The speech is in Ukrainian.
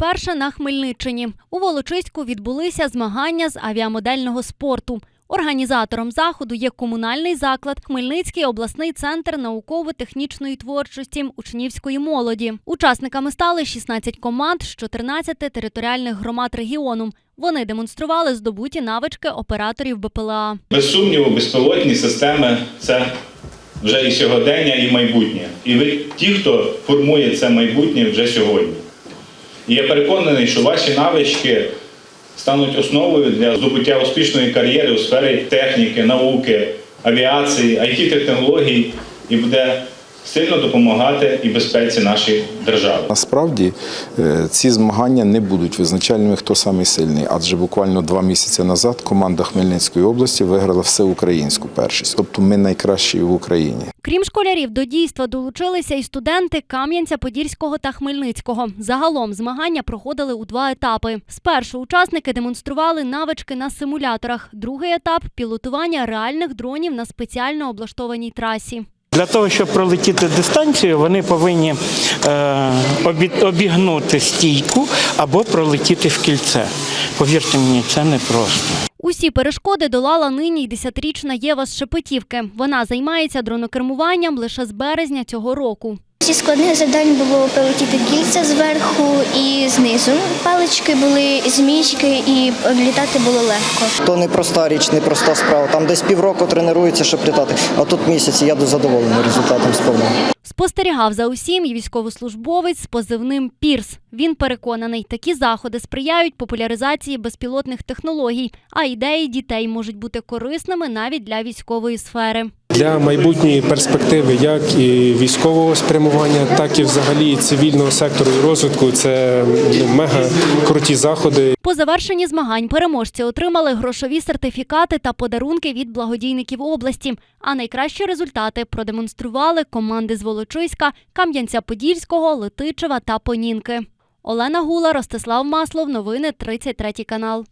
Вперше на Хмельниччині у Волочиську відбулися змагання з авіамодельного спорту. Організатором заходу є комунальний заклад Хмельницький обласний центр науково-технічної творчості учнівської молоді. Учасниками стали 16 команд з 14 територіальних громад регіону. Вони демонстрували здобуті навички операторів БПЛА. Без сумніву, безпілотні системи це вже і сьогодення, і майбутнє. І ви ті, хто формує це майбутнє вже сьогодні. І я переконаний, що ваші навички стануть основою для здобуття успішної кар'єри у сфері техніки, науки, авіації, it технологій і буде сильно допомагати і безпеці нашої держави. Насправді е, ці змагання не будуть визначальними, хто самий сильний, адже буквально два місяці назад команда Хмельницької області виграла всеукраїнську першість, тобто ми найкращі в Україні. Крім школярів, до дійства долучилися і студенти Кам'янця-Подільського та Хмельницького. Загалом змагання проходили у два етапи. Спершу учасники демонстрували навички на симуляторах. Другий етап пілотування реальних дронів на спеціально облаштованій трасі. Для того, щоб пролетіти дистанцію, вони повинні е, обігнути стійку або пролетіти в кільце. Повірте мені, це непросто. Усі перешкоди долала нині й 10-річна Єва з Шепетівки. Вона займається дронокермуванням лише з березня цього року. Зі складних завдань було пролетіти кільця зверху і знизу. Палички були змійки і літати було легко. То не проста річ, не проста справа. Там десь півроку тренуються, щоб літати. А тут місяць, і я задоволений результатом сповнений. Спостерігав за усім і військовослужбовець з позивним Пірс. Він переконаний, такі заходи сприяють популяризації безпілотних технологій, а ідеї дітей можуть бути корисними навіть для військової сфери. Для майбутньої перспективи, як і військового спрямування, так і взагалі цивільного сектору і розвитку. Це ну, мега круті заходи. По завершенні змагань переможці отримали грошові сертифікати та подарунки від благодійників області. А найкращі результати продемонстрували команди з Волочиська, Кам'янця-Подільського, Летичева та Понінки. Олена Гула, Ростислав Маслов. Новини 33 канал.